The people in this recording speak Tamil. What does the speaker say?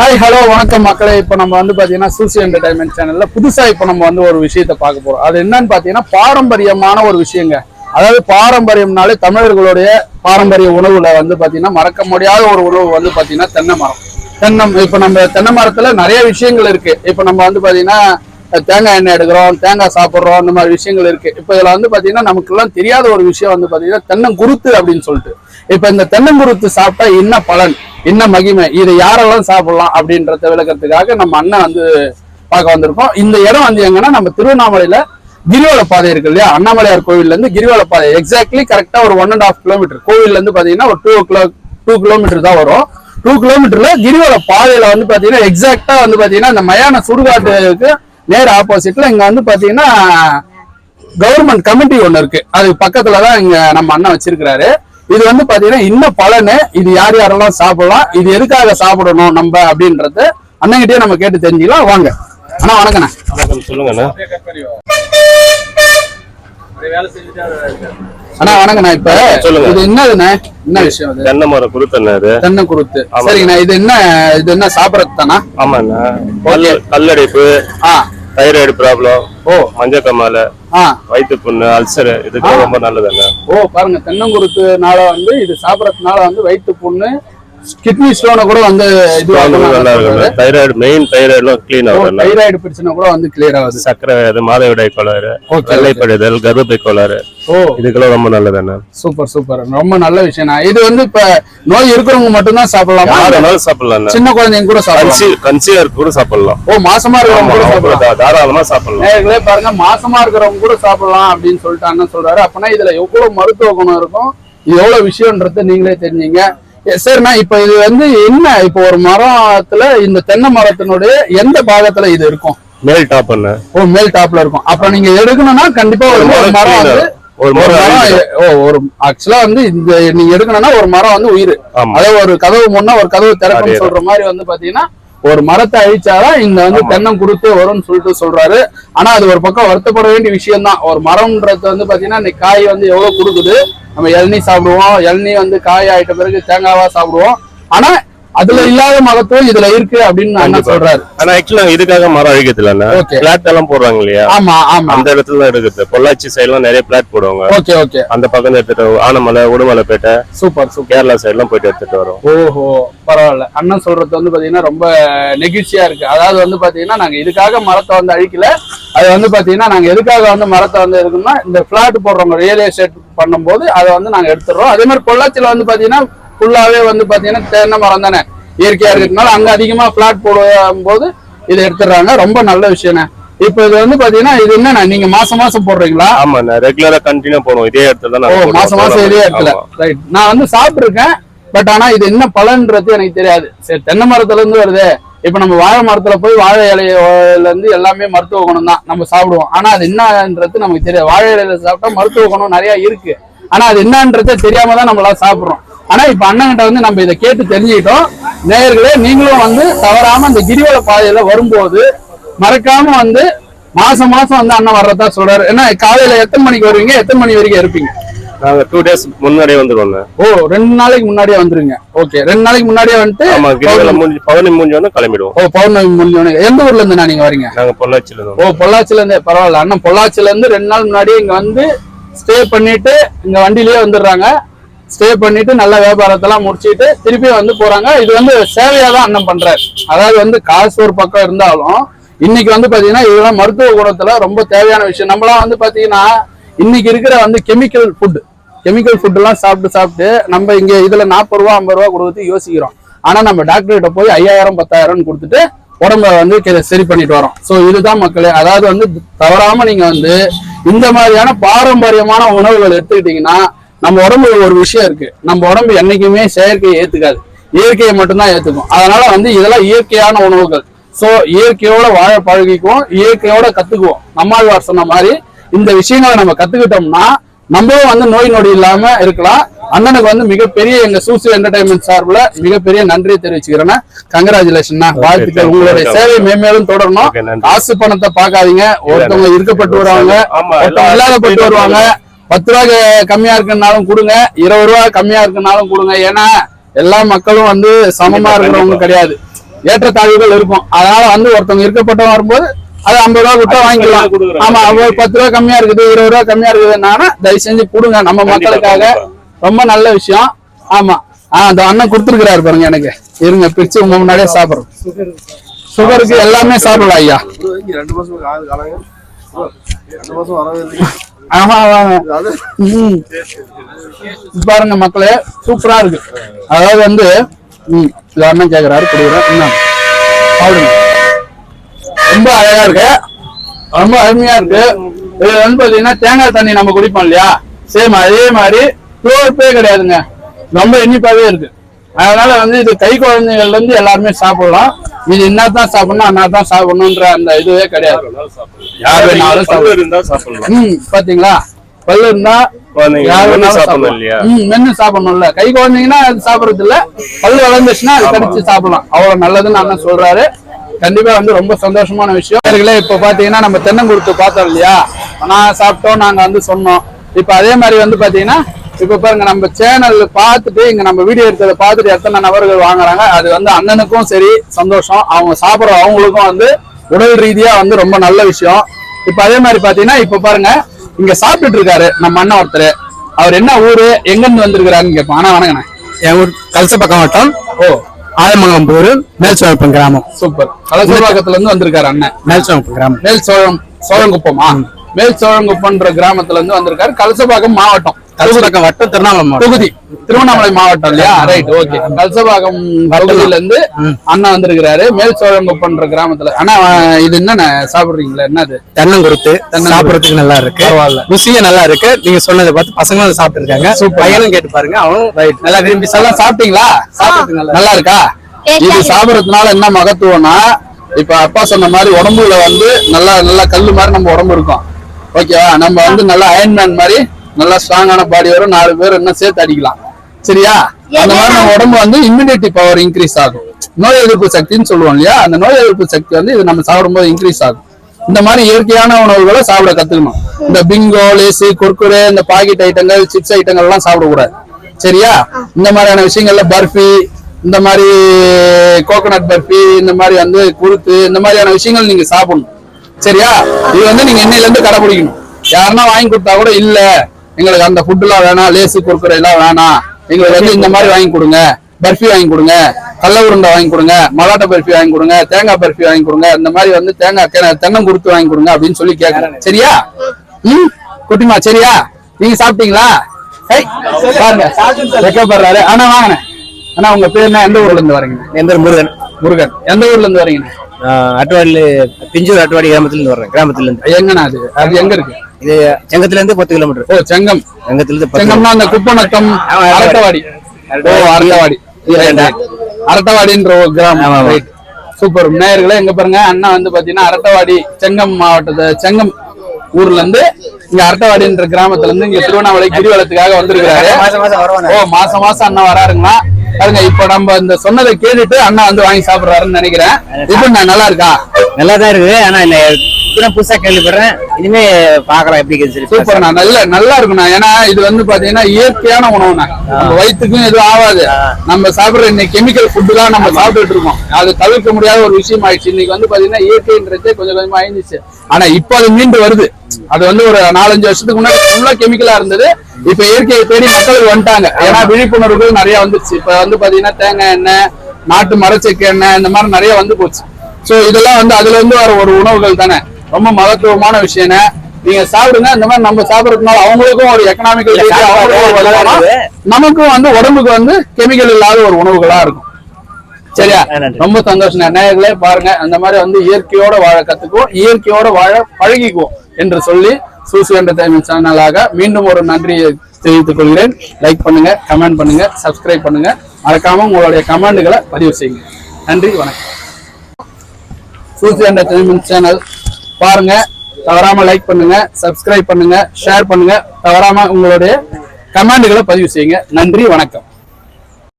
ஹாய் ஹலோ வணக்கம் மக்களே. இப்போ நம்ம வந்து பார்த்தீங்கன்னா சூசி என்டர்டைன்மெண்ட் சேனலில் புதுசாக இப்போ நம்ம வந்து ஒரு விஷயத்தை பார்க்க போகிறோம் அது என்னன்னு பார்த்தீங்கன்னா பாரம்பரியமான ஒரு விஷயங்க. அதாவது பாரம்பரியம்னாலே தமிழர்களுடைய பாரம்பரிய உணவுல வந்து பார்த்தீங்கன்னா மறக்க முடியாத ஒரு உணவு வந்து பார்த்தீங்கன்னா தென்னை மரம். தென்னம் இப்போ நம்ம தென்னை மரத்தில் நிறைய விஷயங்கள் இருக்கு. இப்போ நம்ம வந்து பார்த்தீங்கன்னா தேங்காய் எண்ணெய் எடுக்கிறோம் தேங்காய் சாப்பிட்றோம் இந்த மாதிரி விஷயங்கள் இருக்கு. இப்போ இதில் வந்து பார்த்தீங்கன்னா நமக்குலாம் தெரியாத ஒரு விஷயம் வந்து பார்த்தீங்கன்னா தென்னங்குருத்து அப்படின்னு சொல்லிட்டு. இப்போ இந்த தென்னங்குருத்து சாப்பிட்டா என்ன பலன்? என்ன மகிமை. இதை யாரெல்லாம் சாப்பிடலாம் அப்படின்றத விளக்கிறதுக்காக நம்ம அண்ணன் வந்து பார்க்க வந்திருக்கோம். இந்த இடம் வந்து எங்கன்னா நம்ம திருவண்ணாமலையில கிரிவல பாதை இருக்கு இல்லையா? அண்ணாமலையார் கோவில்ல இருந்து கிரிவல பாதை. எக்ஸாக்ட்லி கரெக்டா ஒரு ஒன் அண்ட் ஆஃப் கிலோமீட்டர் கோவில்ல இருந்து பாத்தீங்கன்னா ஒரு டூ கிலோ டூ கிலோமீட்டர் தான் வரும். டூ கிலோமீட்டர்ல கிரிவல பாதையில வந்து பாத்தீங்கன்னா எக்ஸாக்டா வந்து பாத்தீங்கன்னா இந்த மயான சுடுகாட்டுக்கு நேர் ஆப்போசிட்ல இங்க வந்து பாத்தீங்கன்னா கவர்மெண்ட் கமிட்டி ஒண்ணு இருக்கு. அது பக்கத்துல தான் இங்க நம்ம அண்ணன் வச்சிருக்கிறாரு. இது வந்து பாத்தீங்கன்னா இன்னும் பலனு இது யார் யாரெல்லாம் சாப்பிடலாம் இது எதுக்காக சாப்பிடணும் நம்ம அப்படின்றது அண்ணன்கிட்டயே நம்ம கேட்டு தெரிஞ்சுக்கலாம். வாங்க. அண்ணா வணக்கண்ணா வணக்கம் சொல்லுங்கண்ணா. அண்ணா வணக்கண்ணா இப்ப சொல்லுங்க. இது என்னதுண்ணே? என்ன விஷயம் அது? தென்னை மரம் குருத்தண்ணா இது. தென்னை குருத்து ஆமாங்க. சரிங்கண்ணா. இது என்ன இது என்ன சாப்பிடறது தானா? ஆமாண்ணா. கல் கல்லடைப்பு ஆ. தைராய்டு ப்ராப்ளம் ஓ. மஞ்சள் கம்மால வயிற்று புண்ணு அல்சர் இதுக்கு ரொம்ப நல்லதுண்ணா ஓ பாருங்க தென்னங்குருத்துனால வந்து இது சாப்பிடறதுனால வந்து வயிற்று புண்ணு கிட்னி ஸ்டோனை கூட வந்து இது தைராய்டு மெயின் தைராய்டுலாம் க்ளீன் ஆகுதுண்ணா தைராய்டு பிரச்சனை கூட வந்து கிளியர் ஆகுது. சக்கரை அது மாதவிடாய் கோளாறு வெள்ளைப்படுதல் கர்ப்பப்பை கோளாறு. ஓ. இதுக்கெல்லாம் ரொம்ப நல்லதுண்ணா சூப்பர் சூப்பர் ரொம்ப நல்ல விஷயம் இது வந்து இப்ப நோய் இருக்கிறவங்க மட்டும்தான் சாப்பிடலாமா? யார் வேணாலும் சாப்பிடலாம்ண்ணா சின்ன குழந்தைங்க கூட சாப்பிடலாம்? கன்சி கன்சீவர் கூட சாப்பிடலாம். ஓ மாசமா இருக்கிறவங்க கூட சாப்பிடலாம். தாராளமா சாப்பிடலாம். நேயர்களே பாருங்க மாசமா இருக்கிறவங்க கூட சாப்பிடலாம் அப்படின்னு சொல்லிட்டு அண்ணன் சொல்றாரு. அப்பனா இதுல எவ்வளவு மருத்துவ குணம் இருக்கும்? இது எவ்வளவு விஷயம்ன்றது நீங்களே தெரிஞ்சீங்க. சரிண்ணா இப்ப இது வந்து என்ன? இப்போ ஒரு மரத்துல இந்த தென்னை மரத்தினுடைய எந்த பாகத்துல இது இருக்கும்? மேல் டாப் அண்ணா ஓ மேல் டாப்ல இருக்கும். அப்ப நீங்க எடுக்கணும்னா கண்டிப்பா ஒரு மரம் வந்து ஒரு மரம். ஓ ஒரு ஆக்சுவலா வந்து இந்த நீங்க எடுக்கணும்னா ஒரு மரம் வந்து உயிர். அதாவது ஒரு கதவு முன்னா ஒரு கதவு திறக்கும்னு அதேதான். சொல்ற மாதிரி வந்து பாத்தீங்கன்னா ஒரு மரத்தை அழிச்சாதான் இந்த வந்து. தென்னம் குருத்து வரும்னு சொல்லிட்டு சொல்றாரு. ஆனா அது ஒரு பக்கம் வருத்தப்பட வேண்டிய விஷயம் தான் ஒரு மரம்ன்றது வந்து பாத்தீங்கன்னா இன்னைக்கு காய் வந்து எவ்வளவு கொடுக்குது நம்ம இளநீ சாப்பிடுவோம். இளநீ வந்து காய் ஆயிட்ட பிறகு தேங்காவா சாப்பிடுவோம். ஆனா அதுல இல்லாத மகத்துவம் இதுல இருக்கு அப்படின்னு அண்ணா. சொல்றாரு. ஆனா ஆக்சுவலா இதுக்காக மரம் அழிக்கிறது Okay. பிளாட் எல்லாம் போடுறாங்க இல்லையா? ஆமா ஆமா. அந்த இடத்துல தான் இருக்குது. பொள்ளாச்சி சைடுலாம் நிறைய பிளாட் போடுவாங்க. Okay okay. அந்த பக்கம் எடுத்துட்டு ஆனமலை உடுமலைப்பேட்டை சூப்பர் சூப்பர். கேரளா சைடுலாம் போயிட்டு எடுத்துட்டு வரோம். ஓஹோ பரவாயில்ல. அண்ணன் சொல்றது வந்து பாத்தீங்கன்னா ரொம்ப நெகிழ்ச்சியா இருக்கு. அதாவது வந்து பாத்தீங்கன்னா நாங்க இதுக்காக மரத்தை வந்து அழிக்கல. அது வந்து பாத்தீங்கன்னா நாங்க எதுக்காக வந்து மரத்தை வந்து இருக்குன்னா இந்த பிளாட் போடுறவங்க ரியல் எஸ்டேட் பண்ணும்போது அதை வந்து நாங்க எடுத்துடுறோம். அதே மாதிரி பொள்ளாச்சியில வந்து பாத்தீங்கன்னா ஃபுல்லாவே வந்து பாத்தீங்கன்னா தென்னை மரம் தானே? இயற்கையா இருக்கிறதுனால அங்க அதிகமா பிளாட் போடும் போது இதை எடுத்துடுறாங்க. ரொம்ப நல்ல விஷயம்ண்ணே. இப்போ இது வந்து பாத்தீங்கன்னா இது என்னண்ணா? நீங்க மாசம் மாசம் போடுறீங்களா? ஆமா ரெகுலரா கண்டினியூ போடுவோம் இதே இடத்துல தான் ஓ மாசம். மாசம் இதே இடத்துல. ரைட் நான் வந்து சாப்பிட்டுருக்கேன். பட் ஆனா இது என்ன பலன்றது எனக்கு தெரியாது. சரி தென்னை மரத்துல இருந்து வருது. இப்ப நம்ம வாழை மரத்துல போய் வாழை இலையில இருந்து எல்லாமே மருத்துவ குணம் தான் நம்ம சாப்பிடுவோம். ஆனா அது என்னன்றது நமக்கு தெரியாது. வாழை இலையில சாப்பிட்டா மருத்துவ குணம் நிறைய இருக்கு. ஆனா அது என்னன்றதே தெரியாம தான் நம்மளா சாப்பிடுறோம். ஆனா இப்ப அண்ணன்கிட்ட வந்து நம்ம இதை கேட்டு தெரிஞ்சுக்கிட்டோம். நேயர்களே நீங்களும் வந்து தவறாம இந்த கிரிவல பாதையில வரும்போது மறக்காம வந்து மாசம் மாசம் வந்து அண்ணன் வர்றதா சொல்றாரு. ஏன்னா காலையில எத்தனை மணிக்கு வருவீங்க? எத்தனை மணி வரைக்கும் இருப்பீங்க? நாங்க டூ டேஸ் முன்னாடியே வந்துருவோம் ஓ ரெண்டு நாளைக்கு முன்னாடியே வந்துருங்க. ஓகே ரெண்டு நாளைக்கு முன்னாடியே வந்துட்டு ஆமா கிரிவலம் முடிஞ்சு பவனி முடிஞ்சோன்னா கிளம்பிடுவோம். ஓ பௌர்ணமி முடிஞ்சோடனே எந்த ஊர்ல இருந்து நீங்க வரீங்க? நாங்க பொள்ளாச்சியில ஓ இருந்து பொள்ளாச்சில இருந்து பரவாயில்ல. அண்ணன் பொள்ளாச்சில இருந்து ரெண்டு நாள் முன்னாடியே இங்க வந்து ஸ்டே பண்ணிட்டு இங்க வண்டியிலேயே வந்துடுறாங்க. ஸ்டே பண்ணிட்டு நல்ல வியாபாரத்தெல்லாம் முடிச்சுட்டு திருப்பி வந்து போறாங்க. இது வந்து சேவையா தான் அண்ணன் பண்றாரு. அதாவது வந்து காசு ஒரு பக்கம் இருந்தாலும் இன்னைக்கு வந்து பாத்தீங்கன்னா இதெல்லாம் மருத்துவ குணத்துல ரொம்ப தேவையான விஷயம். நம்மளாம் வந்து பாத்தீங்கன்னா இன்னைக்கு இருக்கிற வந்து கெமிக்கல் ஃபுட் கெமிக்கல் ஃபுட் எல்லாம் சாப்பிட்டு சாப்பிட்டு நம்ம இங்க இதுல நாற்பது ரூபா ஐம்பது ரூபா கொடுத்து யோசிக்கிறோம். ஆனா நம்ம டாக்டர் கிட்ட போய் ஐயாயிரம் பத்தாயிரம் கொடுத்துட்டு உடம்ப வந்து கெ- சரி பண்ணிட்டு வரோம். சோ இதுதான் மக்களே அதாவது வந்து தவறாம நீங்க வந்து இந்த மாதிரியான பாரம்பரியமான உணவுகள் எடுத்துக்கிட்டீங்கன்னா நம்ம உடம்புல ஒரு விஷயம் இருக்கு. நம்ம உடம்பு என்னைக்குமே செயற்கையை ஏத்துக்காது. இயற்கையை மட்டும்தான் ஏத்துக்கும். அதனால வந்து இதெல்லாம் இயற்கையான உணவுகள். சோ இயற்கையோட வாழ பழகிக்குவோம் இயற்கையோட கத்துக்குவோம். நம்மாழ்வார் சொன்ன மாதிரி இந்த விஷயங்களை நம்ம கத்துக்கிட்டோம்னா நம்மளும் வந்து நோய் நொடி இல்லாம இருக்கலாம். அண்ணனுக்கு வந்து மிகப்பெரிய எங்க சூசி என்டர்டைன்மெண்ட் சார்பில் மிகப்பெரிய நன்றியை தெரிவிச்சுக்கிறேன். கங்க்ராச்சுலேஷன் வாழ்த்துக்கள். உங்களுடைய. சேவை மேம்மேலும் தொடரணும். காசு பணத்தை பார்க்காதீங்க. ஒருத்தவங்க இருக்கப்பட்டு வருவாங்க. இல்லாதப்பட்டு வருவாங்க. பத்து ரூபா கம்மியா இருக்குன்னாலும் கொடுங்க. இருபது ரூபா கம்மியா இருக்குன்னாலும் கொடுங்க. ஏன்னா எல்லா மக்களும் வந்து சமமா இருக்கிறவங்க. கிடையாது. ஏற்றத்தாழ்வுகள் இருக்கும். அதனால வந்து ஒருத்தவங்க இருக்கப்பட்டவங்க வரும்போது அது ஐம்பது ரூபா கொடுத்தா வாங்கிக்கலாம். ஆமா ஒரு பத்து ரூபா கம்மியா இருக்குது இருபது ரூபா கம்மியா இருக்குதுன்னா தயவு செஞ்சு கொடுங்க. நம்ம மக்களுக்காக ரொம்ப நல்ல விஷயம். ஆமா. ஆஹ் அந்த அண்ணன் கொடுத்துருக்கிறாரு பாருங்க எனக்கு. இருங்க பிரிச்சு உங்க முன்னாடியே சாப்பிடுறோம். சுகருக்கு எல்லாமே சாப்பிடலாம் ஐயா. ரெண்டு மாசம் ரெண்டு மாசம் வரவே இல்லை ஆமா ம். பாருங்க மக்களே சூப்பரா இருக்கு. அதாவது வந்து ம் அண்ணன் கேக்குறாரு கொடுக்குறேன் சாப்பிடுங்க ரொம்ப அழகா இருக்கு. ரொம்ப அருமையா இருக்கு. இது வந்து பாத்தீங்கன்னா தேங்காய் தண்ணி நம்ம குடிப்போம் இல்லையா? சேம் அதே மாதிரி குளோர்ப்பே கிடையாதுங்க. ரொம்ப இனிப்பாவே இருக்கு. அதனால வந்து இது கை குழந்தைகள்ல இருந்து எல்லாருமே சாப்பிடலாம். இது என்னதான் சாப்பிடணும் அண்ணா சாப்பிடணும்ன்ற அந்த இதுவே கிடையாது. யார் வேணாலும் பல்லு சாப்பிடலாம். இருந்தா சாப்பிடலாம். ம் பாத்தீங்களா? பல்லு இருந்தா யார் வேணாலும் சாப்பிடலாம். இல்லையா? ம் மென்னு சாப்பிடணும்ல. கை குழந்தைங்கன்னா அது சாப்பிடுறது இல்ல பல்லு வளர்ந்துச்சுன்னா அது கடிச்சு சாப்பிடலாம். அவ்வளவு நல்லதுன்னு அண்ணன் சொல்றாரு. கண்டிப்பா வந்து ரொம்ப சந்தோஷமான விஷயம். இப்ப பாத்தீங்கன்னா நம்ம தென்னங்குருத்து பார்த்தோம் இல்லையா? நான் சாப்பிட்டோம் நாங்க வந்து சொன்னோம். இப்ப அதே மாதிரி வந்து பாத்தீங்கன்னா இப்ப பாருங்க நம்ம சேனல் பார்த்துட்டு இங்க நம்ம வீடியோ எடுத்ததை பார்த்துட்டு எத்தனை நபர்கள் வாங்குறாங்க அது வந்து அண்ணனுக்கும் சரி சந்தோஷம். அவங்க சாப்பிடுற அவங்களுக்கும் வந்து உடல் ரீதியா வந்து ரொம்ப நல்ல விஷயம். இப்ப அதே மாதிரி பாத்தீங்கன்னா இப்ப பாருங்க இங்க சாப்பிட்டுட்டு இருக்காரு நம்ம அண்ணன் ஒருத்தர். அவர் என்ன ஊரு எங்க இருந்து வந்திருக்கிறாருன்னு கேட்போம். ஆனா வணங்கண்ணே என் ஊர் கலசப்பக்கம் வட்டம் ஓ. ஆலமங்கலம் ஊர் மேல்சோழப்பம் கிராமம். சூப்பர். கலசபாக்கத்துல இருந்து வந்திருக்காரு அண்ணன். மேல்சோழப்பம் கிராமம். மேல் சோழம் சோழங்குப்பமா? மேல் சோழங்குப்பம்ன்ற கிராமத்துல இருந்து வந்திருக்காரு. கலசபாக்கம் மாவட்டம். கலசப்பக்கம் வட்டம் திருவண்ணாமலை தொகுதி. திருவண்ணாமலை மாவட்டம் இல்லையா? ரைட் ஓகே கல்சபாகம் தொகுதியில இருந்து அண்ணா வந்திருக்கிறாரு. மேல் சோழங்குப்பம்ன்ற கிராமத்துல. அண்ணா அஹ், இது என்னண்ணே? சாப்பிடுறீங்களா? என்னது? தென்னங்குருத்து. சாப்பிடறதுக்கு நல்லா இருக்கு பரவாயில்ல. ருசியும் நல்லா இருக்கு நீங்க சொன்னதை பார்த்து பசங்களும் சாப்பிட்டு இருக்காங்க பையனும் கேட்டு பாருங்க அவனும் நல்லா விரும்பி எல்லாம் சாப்பிட்டீங்களா? நல்லா நல்லா இருக்கா இது சாப்பிடறதுனால என்ன மகத்துவம்னா இப்ப அப்பா சொன்ன மாதிரி உடம்புல வந்து நல்லா நல்லா கல்லு மாதிரி நம்ம உடம்பு இருக்கும். ஓகேவா நம்ம வந்து நல்லா அயன்மேன் மாதிரி நல்லா ஸ்ட்ராங்கான பாடி வரும். நாலு பேர் என்ன சேர்த்து அடிக்கலாம். சரியா? அந்த மாதிரி நம்ம உடம்பு வந்து இம்யூனிட்டி பவர் இன்க்ரீஸ் ஆகும். நோய் எதிர்ப்பு சக்தின்னு சொல்லுவோம் இல்லையா? அந்த நோய் எதிர்ப்பு சக்தி வந்து இது நம்ம சாப்பிடும்போது இன்க்ரீஸ் ஆகும். இந்த மாதிரி இயற்கையான உணவுகளை சாப்பிட கத்துக்கணும். இந்த பிங்கோ லேசு குர்குரே இந்த பாக்கெட் ஐட்டங்கள் சிப்ஸ் ஐட்டங்கள் எல்லாம் சாப்பிடக்கூடாது. சரியா? இந்த மாதிரியான விஷயங்கள்ல பர்ஃபி இந்த மாதிரி கோகனட் பர்ஃபி இந்த மாதிரி வந்து குருத்து இந்த மாதிரியான விஷயங்கள் நீங்க சாப்பிடணும். சரியா? இது வந்து நீங்க இன்னையில இருந்து கடைபிடிக்கணும். யாருன்னா வாங்கி கொடுத்தா கூட இல்ல. எங்களுக்கு அந்த ஃபுட் எல்லாம் வேணாம் லேசு எல்லாம் வேணாம். எங்களுக்கு வந்து இந்த மாதிரி வாங்கி கொடுங்க. பர்ஃபி வாங்கி கொடுங்க. கடல உருண்டை வாங்கி கொடுங்க. மலாட்டை பர்ஃபி வாங்கி கொடுங்க. தேங்காய் பர்ஃபி வாங்கி கொடுங்க. இந்த மாதிரி வந்து தேங்காய் தென்னங்குருத்து வாங்கி கொடுங்க அப்படின்னு சொல்லி கேட்கறேன் சரியா? ம்? குட்டிமா சரியா? நீங்க சாப்பிட்டீங்களா? பாருங்க. வெக்கப்படுறாரு ஆனா வாங்கினேன் ஆனா உங்க பேர் என்ன? எந்த ஊர்ல இருந்து வரீங்க? எந்த முருகன். முருகன். எந்த ஊர்ல இருந்து வரீங்க? அட்டுவாடி பிஞ்சூர் அட்டுவாடி கிராமத்துல இருந்து வர்றேன் கிராமத்துல இருந்து எங்கண்ணா அது அது எங்க இருக்கு இது செங்கத்துல இருந்து பத்து கிலோமீட்டர் ஓ செங்கம் செங்கத்துல இருந்து பத்து செங்கம்னா அந்த குப்பநத்தம் அரட்டவாடி ஓ அரட்டவாடி அரட்டவாடின்ற ஒரு கிராமம் சூப்பர் நேயர்களே எங்க பாருங்க அண்ணா வந்து பாத்தீங்கன்னா அரட்டவாடி செங்கம் மாவட்டத்தை செங்கம் ஊர்ல இருந்து இங்க அரட்டவாடின்ற கிராமத்துல இருந்து இங்க திருவண்ணாமலை கிரிவலத்துக்காக வருவாங்க ஓ மாசம் மாசம் அண்ணா வராருங்களா பாருங்க இப்ப நம்ம இந்த சொன்னதை கேட்டுட்டு அண்ணா வந்து வாங்கி சாப்பிடுறாருன்னு நினைக்கிறேன். இப்ப நான் நல்லா இருக்கா? நல்லா தான் இருக்குது. ஆனா இல்ல இப்பதான் புதுசா கேள்விப்படுறேன். இனிமே பாக்கலாம் எப்படி சரி சூப்பர்ண்ணா நல்ல நல்லா இருக்குண்ணா ஏன்னா இது வந்து பாத்தீங்கன்னா இயற்கையான உணவுண்ணா. நம்ம வயிற்றுக்கும் எதுவும் ஆகாது. நம்ம சாப்பிடுற இன்னைக்கு கெமிக்கல் ஃபுட்டு தான் நம்ம சாப்பிட்டுட்டு இருக்கோம். அது தவிர்க்க முடியாத ஒரு விஷயம் ஆயிடுச்சு. இன்னைக்கு வந்து பாத்தீங்கன்னா இயற்கைன்றதே கொஞ்சம் கொஞ்சமா அழிஞ்சிச்சு ஆனா இப்போ அது மீண்டு வருது. அது வந்து ஒரு நாலஞ்சு வருஷத்துக்கு முன்னாடி ஃபுல்லா கெமிக்கலா இருந்தது. இப்ப இயற்கையை தேடி மக்கள் வந்துட்டாங்க. ஏன்னா விழிப்புணர்வுகள் நிறைய வந்துச்சு இப்ப வந்து பாத்தீங்கன்னா தேங்காய் எண்ணெய் நாட்டு மரச்செக்கு எண்ணெய் இந்த மாதிரி நிறைய வந்து போச்சு. சோ இதெல்லாம் வந்து அதுல இருந்து வர ஒரு உணவுகள் தானே. ரொம்ப மகத்துவமான விஷயம் நீங்க சாப்பிடுங்க. இந்த மாதிரி நம்ம சாப்பிடறதுனால அவங்களுக்கும் ஒரு எக்கனாமிக்கல். நமக்கும் வந்து உடம்புக்கு வந்து கெமிக்கல் இல்லாத ஒரு உணவுகளா இருக்கும். சரியா. ரொம்ப சந்தோஷம். நேயர்களே பாருங்க. அந்த மாதிரி வந்து இயற்கையோட வாழ கத்துக்குவோம். இயற்கையோட வாழ பழகிக்குவோம் என்று சொல்லி சூசி என்டர்டைன்மெண்ட் சேனலாக மீண்டும் ஒரு நன்றியை தெரிவித்துக் கொள்கிறேன். லைக் பண்ணுங்க கமெண்ட் பண்ணுங்க சப்ஸ்கிரைப் பண்ணுங்க. மறக்காம உங்களுடைய கமெண்ட்களை பதிவு செய்யுங்க. நன்றி வணக்கம். சூசி என்டர்டைன்மெண்ட் சேனல் பாருங்க. தவறாம லைக் பண்ணுங்க சப்ஸ்கிரைப் பண்ணுங்க ஷேர் பண்ணுங்க. தவறாம உங்களுடைய கமெண்ட்களை பதிவு செய்யுங்க. நன்றி வணக்கம்.